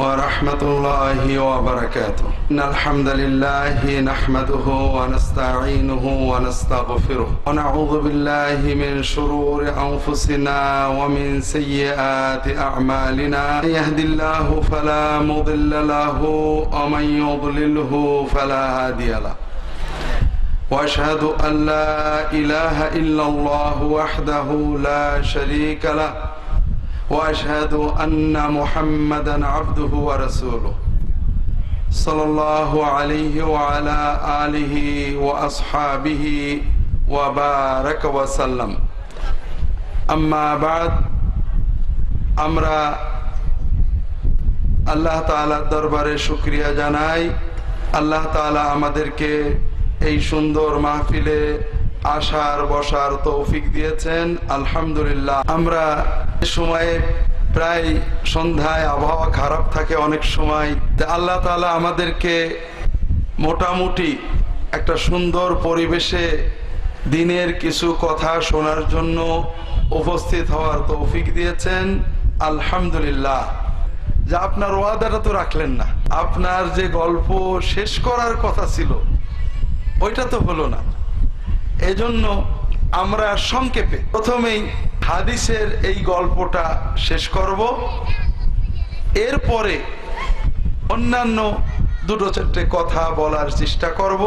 ورحمة الله وبركاته. إن الحمد لله نحمده ونستعينه ونستغفره. ونعوذ بالله من شرور أنفسنا ومن سيئات أعمالنا. من يهد الله فلا مضل له ومن يضلله فلا هادي له. وأشهد أن لا إله إلا الله وحده لا شريك له. واشهد ان محمدا عبده ورسوله صلى الله عليه وعلى اله واصحابه وبارك وسلم اما بعد আমরা আল্লাহ তাআলার দরবারে শুকরিয়া জানাই আল্লাহ তাআলা আমাদেরকে এই সুন্দর মাহফিলে আসার বসার তৌফিক দিয়েছেন। আলহামদুলিল্লাহ, আমরা সময়ে প্রায় সন্ধ্যায় আবহাওয়া খারাপ থাকে অনেক সময়। আল্লাহ তাআলা আমাদেরকে মোটামুটি একটা সুন্দর পরিবেশে দিনের কিছু কথা শোনার জন্য উপস্থিত হওয়ার তৌফিক দিয়েছেন। আলহামদুলিল্লাহ। যে আপনার ওয়াদাটা তো রাখলেন না। আপনার যে গল্প শেষ করার কথা ছিল, ওইটা তো হলো না। এজন্য আমরা সংক্ষেপে প্রথমেই হাদিসের এই গল্পটা শেষ করব। এরপরে অন্যান্য দুটো চারটে কথা বলার চেষ্টা করব।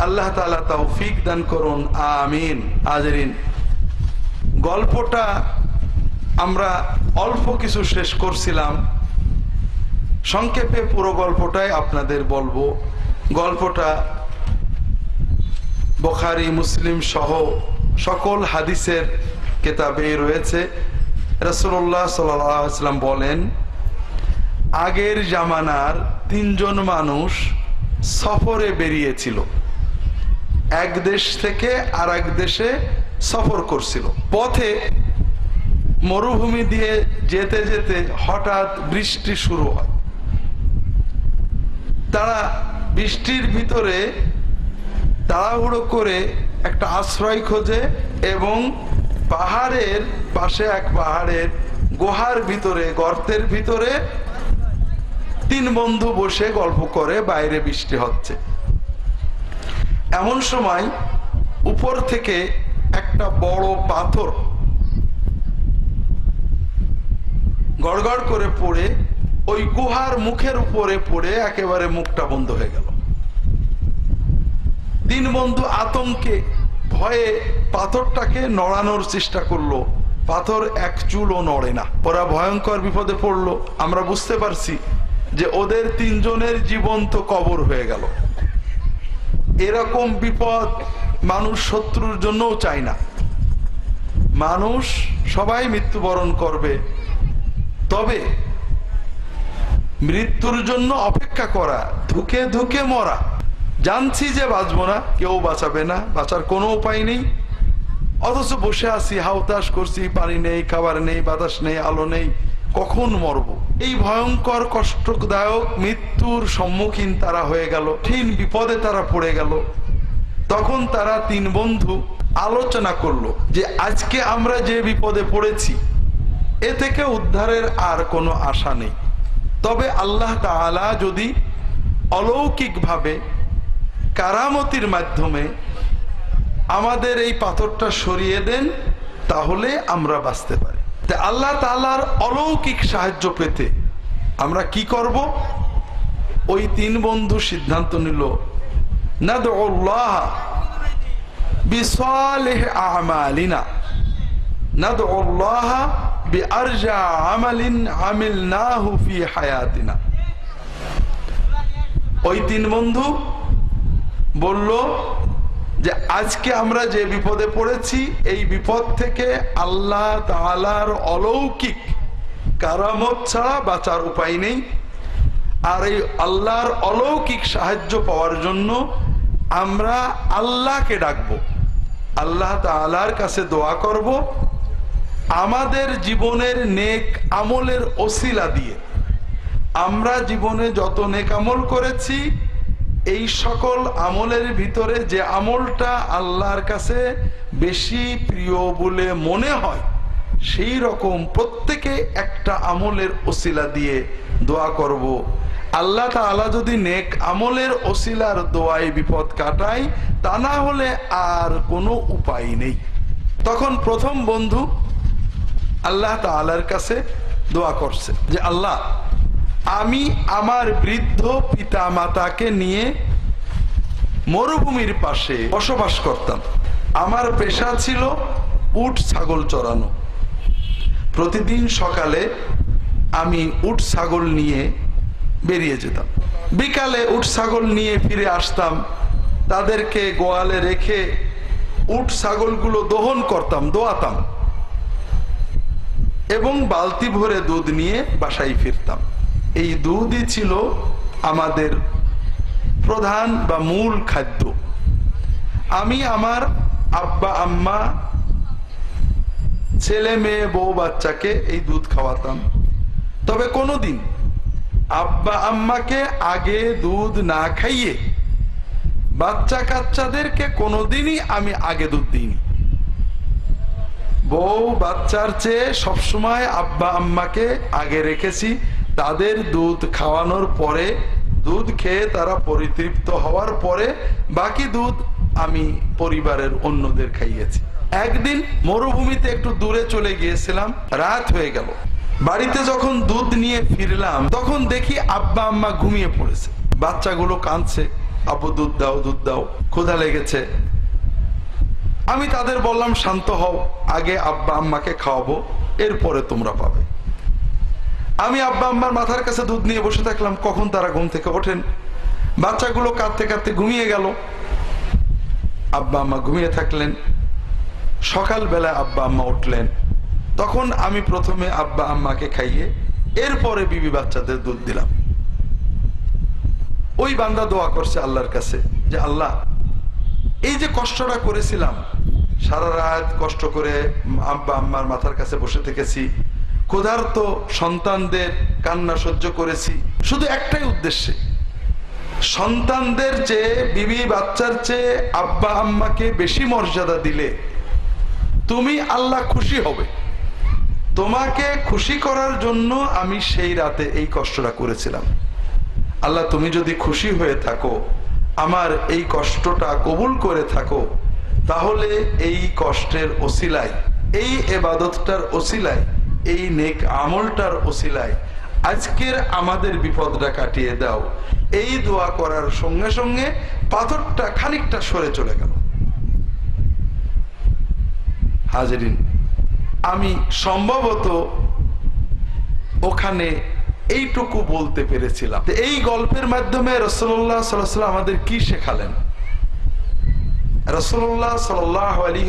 আল্লাহ তালা তৌফিক দান করুন, আমিন। আজরিন গল্পটা আমরা অল্প কিছু শেষ করছিলাম। সংক্ষেপে পুরো গল্পটাই আপনাদের বলব। গল্পটা বখারি, মুসলিম সহ সকল হাদিসের কেতাবে রয়েছে। রসুল্লাহ সাল্লাম বলেন, আগের জামানার তিনজন মানুষ সফরে বেরিয়েছিল। এক দেশ থেকে আর দেশে সফর করছিল। পথে মরুভূমি দিয়ে যেতে যেতে হঠাৎ বৃষ্টি শুরু হয়। তারা বৃষ্টির ভিতরে তাড়াহুড়ো করে একটা আশ্রয় খোঁজে এবং পাহাড়ের পাশে এক পাহাড়ের গুহার ভিতরে, গর্তের ভিতরে তিন বন্ধু বসে গল্প করে, বাইরে বৃষ্টি হচ্ছে। এমন সময় উপর থেকে একটা বড় পাথর গড়গড় করে পড়ে, ওই গুহার মুখের উপরে পড়ে একেবারে মুখটা বন্ধ হয়ে গেল। তিন বন্ধু আতঙ্কে ভয়ে পাথরটাকে নড়ানোর চেষ্টা করল। পাথর এক চুলও নড়ে না। ওরা ভয়ঙ্কর বিপদে পড়ল। আমরা বুঝতে পারছি যে ওদের তিনজনের জীবন তো কবর হয়ে গেল। এরকম বিপদ মানুষ শত্রুর জন্যও চায় না। মানুষ সবাই মৃত্যুবরণ করবে। তবে মৃত্যুর জন্য অপেক্ষা করা, ধুকে ধুকে মরা জানছি যে বাঁচবো না, কেউ বাঁচাবে না, বাঁচার কোনো উপায় নেই। অথচ বসে আছি হাউতাস করছি, পানি নেই, খাবার নেই, বাতাস নেই, আলো নেই, কখন মরব? এই ভয়ঙ্কর, কষ্টদায়ক মৃত্যুর সম্মুখীন তারা হয়ে গেল ঠিক বিপদে তারা পড়ে গেল। তখন তারা তিন বন্ধু আলোচনা করল যে, আজকে আমরা যে বিপদে পড়েছি, এ থেকে উদ্ধারের আর কোনো আশা নেই। তবে আল্লাহ তাআলা যদি অলৌকিকভাবে কারামতির মাধ্যমে আমাদের এই পাথরটা সরিয়ে দেন, তাহলে আমরা বাঁচতে পারি। আল্লাহ তালার অলৌকিক সাহায্য পেতে আমরা কি করব? ওই তিন বন্ধু সিদ্ধান্ত নিল বিসালিহ আমালিনা হায়াতিনা। ওই তিন বন্ধু বলল যে আজকে আমরা যে বিপদে পড়েছি, এই বিপদ থেকে আল্লাহ তালার অলৌকিক কারামত ছাড়া বাঁচার উপায় নেই। আর এই আল্লাহর অলৌকিক সাহায্য পাওয়ার জন্য আমরা আল্লাহকে ডাকব। আল্লাহ তালার কাছে দোয়া করব। আমাদের জীবনের নেক আমলের ওসিলা দিয়ে আমরা জীবনে যত নেক আমল করেছি এই সকল আমলের ভিতরে যে আমলটা আল্লাহর কাছে বেশি প্রিয় বলে মনে হয়, সেই রকম প্রত্যেকে একটা আমলের ওসিলা দিয়ে দোয়া করব। আল্লাহ তাআলা যদি নেক আমলের ওসিলার দোয়ায় বিপদ কাটায়, তা না হলে আর কোনো উপায় নেই। তখন প্রথম বন্ধু আল্লাহ তাআলার কাছে দোয়া করছে যে, আল্লাহ আমি আমার বৃদ্ধ পিতা মাতাকে নিয়ে মরুভূমির পাশে বসবাস করতাম। আমার পেশা ছিল উট ছাগল চড়ানো। প্রতিদিন সকালে আমি উট ছাগল নিয়ে বেরিয়ে যেতাম। বিকালে উট ছাগল নিয়ে ফিরে আসতাম। তাদেরকে গোয়ালে রেখে উট ছাগলগুলো দহন করতাম, দোয়াতাম। এবং বালতি ভরে দুধ নিয়ে বাসায় ফিরতাম। এই দুধই ছিল আমাদের প্রধান বা মূল খাদ্য। আমি, আমার আব্বা, আম্মা, ছেলে, মেয়ে, বউ, বাচ্চাকে এই দুধ খাওয়াতাম। তবে কোনোদিন আব্বা, আম্মাকে আগে দুধ না খাইয়ে বাচ্চা কাচ্চাদেরকে কোনোদিনই আমি আগে দুধ দিইনি। বউ, বাচ্চার চেয়ে সবসময় আব্বা, আম্মাকে আগে রেখেছি। তাদের দুধ খাওয়ানোর পরে দুধ খেয়ে তারা পরিতৃপ্ত হওয়ার পরে বাকি দুধ আমি পরিবারের অন্যদের খাইয়েছি। একদিন মরুভূমিতে একটু দূরে চলে গিয়েছিলাম, রাত হয়ে গেল। বাড়িতে যখন দুধ নিয়ে ফিরলাম, তখন দেখি আব্বা আম্মা ঘুমিয়ে পড়েছে। বাচ্চাগুলো কাঁদছে, আব্বু, দুধ দাও দুধ দাও, ক্ষুধা লেগেছে। আমি তাদের বললাম, শান্ত হও, আগে আব্বা আম্মাকে খাওয়াবো, এরপরে তোমরা পাবে। আমি আব্বা আম্মার মাথার কাছে দুধ নিয়ে বসে থাকলাম, কখন তারা ঘুম থেকে ওঠেন? বাচ্চাগুলো কাঁদতে কাঁদতে ঘুমিয়ে গেল। আব্বা আম্মা ঘুমিয়ে থাকলেন। সকালবেলা আব্বা আম্মা উঠলেন। তখন আমি প্রথমে আব্বা আম্মাকে খাইয়ে এরপরে বিবি বাচ্চাদের দুধ দিলাম। ওই বান্দা দোয়া করছে আল্লাহর কাছে যে, আল্লাহ, এই যে কষ্টটা করেছিলাম, সারা রাত কষ্ট করে আব্বা আম্মার মাথার কাছে বসে থেকেছি ক্ষুধার্ত সন্তানদের কান্না সহ্য করেছি। শুধু একটাই উদ্দেশ্যে। সন্তানদের চেয়ে, বিবি, বাচ্চার চেয়ে আব্বা, আম্মাকে বেশি মর্যাদা দিলে তুমি আল্লাহ খুশি হবে। তোমাকে খুশি করার জন্য আমি সেই রাতে এই কষ্টটা করেছিলাম। আল্লাহ, তুমি যদি খুশি হয়ে থাকো, আমার এই কষ্টটা কবুল করে থাকো, তাহলে এই কষ্টের ওসিলায়, এই এবাদতটার ওসিলায় এই নেক আমলটার ওসিলায় আজকের আমাদের বিপদটা কাটিয়ে দাও। এই দোয়া করার সঙ্গে সঙ্গে পাথরটা খানিকটা সরে চলে গেল। হাজরিন, আমি সম্ভবত ওখানে এইটুকু বলতে পেরেছিলাম। এই গল্পের মাধ্যমে রসল্লাহ সাল্লাম আমাদের কি শেখালেন? রসল্লাহ সাল্লাহ আলী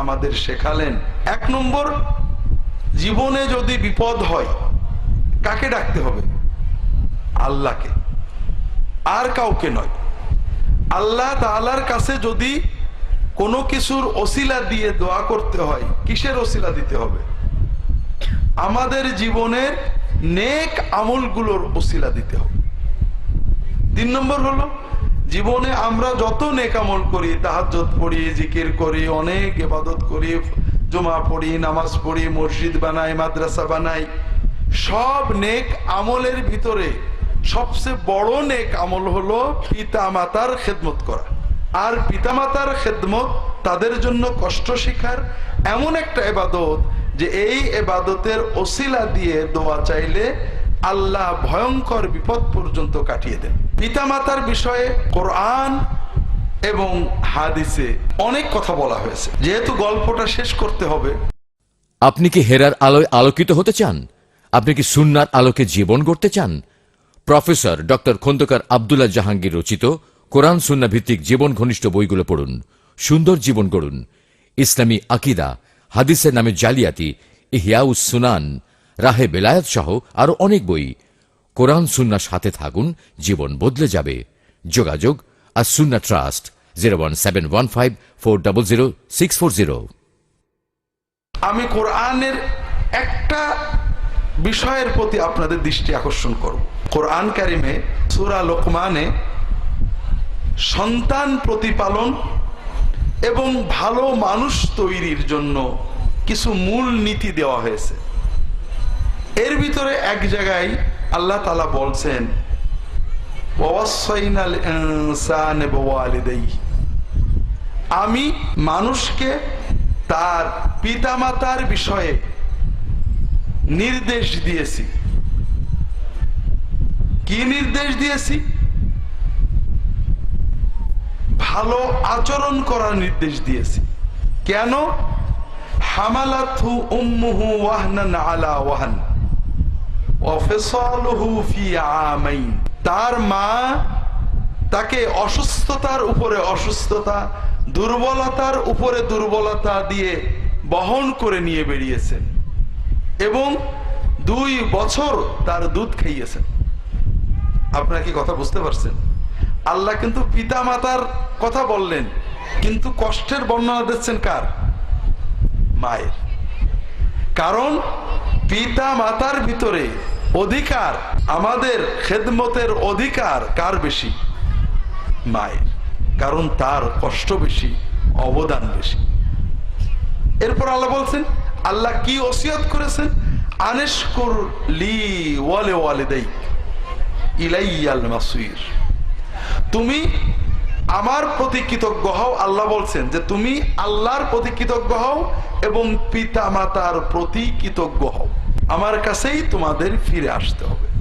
আমাদের শেখালেন, এক নম্বর জীবনে যদি বিপদ হয়, কাকে ডাকতে হবে? আল্লাহকে। আর কাউকে নয়। আল্লাহ তালার কাছে যদি কোনো কিছুর ওসিলা দিয়ে দোয়া করতে হয়, কিসের ওসিলা দিতে হবে? আমাদের জীবনের নেক আমলগুলোর ওসিলা দিতে হবে। তিন নম্বর হলো, জীবনে আমরা যত নেক আমল করি তাহাজ্জত পড়ি, জিকির করি, অনেক ইবাদত করি জমা পড়ি, নামাজ পড়ি, মসজিদ বানাই, মাদ্রাসা বানাই। সব নেক আমলের ভিতরে সবচেয়ে বড় নেক আমল হলো পিতা মাতার খেদমত করা। আর পিতামাতার খেদমত তাদের জন্য কষ্ট শিখার এমন একটা এবাদত যে এই এবাদতের ওসিলা দিয়ে দোয়া চাইলে আল্লাহ ভয়ঙ্কর বিপদ পর্যন্ত কাটিয়ে দেন। পিতামাতার বিষয়ে কোরআন এবং হাদিসে অনেক কথা বলা হয়েছে। যেহেতু গল্পটা শেষ করতে হবে। আপনি কি হেরার আলোয় আলোকিত হতে চান? আপনি কি সুন্নার আলোকে জীবন গড়তে চান? প্রফেসর ডক্টর খন্দকার আবদুল্লাহ জাহাঙ্গীর রচিত কোরআন সুন্না ভিত্তিক জীবন ঘনিষ্ঠ বইগুলো পড়ুন। সুন্দর জীবন গড়ুন। ইসলামী আকিদা, হাদিসের নামে জালিয়াতি ইহিয়াউস সুনান, রাহে বেলায়াত সহ আরও অনেক বই। কোরআন সুন্নার সাথে থাকুন, জীবন বদলে যাবে। যোগাযোগ আর trust zero one seven one five four double zero six four zero আমি কোরআনের একটা বিষয়ের প্রতি আপনাদের দৃষ্টি আকর্ষণ করব কোরআন কারিমে সুরা লোকমানে সন্তান প্রতিপালন এবং ভালো মানুষ তৈরির জন্য কিছু মূল নীতি দেওয়া হয়েছে এর ভিতরে এক জায়গায় আল্লাহ তালা বলছেন। আমি মানুষকে তার পিতামাতার বিষয়ে নির্দেশ দিয়েছি। কি নির্দেশ দিয়েছি? ভালো আচরণ করার নির্দেশ দিয়েছি। কেন? হামালাথু আলা ওয়াহান। আমাইন। তার মা তাকে অসুস্থতার উপরে অসুস্থতা, দুর্বলতার উপরে দুর্বলতা দিয়ে বহন করে নিয়ে বেরিয়েছেন এবং দুই বছর তার দুধ খাইয়েছেন। আপনারা কি কথা বুঝতে পারছেন? আল্লাহ কিন্তু পিতা মাতার কথা বললেন, কিন্তু কষ্টের বর্ণনা দিচ্ছেন কার? মায়ের। কারণ পিতা মাতার ভিতরে অধিকার আমাদের খেদমতের অধিকার কার বেশি? মায়ের। কারণ তার কষ্ট বেশি, অবদান বেশি। এরপর আল্লাহ বলছেন, আল্লাহ কি ওসিয়ত করেছেন? আনেশকুর লি ওয়ালে ওয়ালে ইলাইয়াল মাসুইর তুমি আমার প্রতি কৃতজ্ঞ হও, আল্লাহ বলছেন যে তুমি আল্লাহর প্রতি কৃতজ্ঞ হও এবং পিতা মাতার প্রতি কৃতজ্ঞ হও। আমার কাছেই তোমাদের ফিরে আসতে হবে।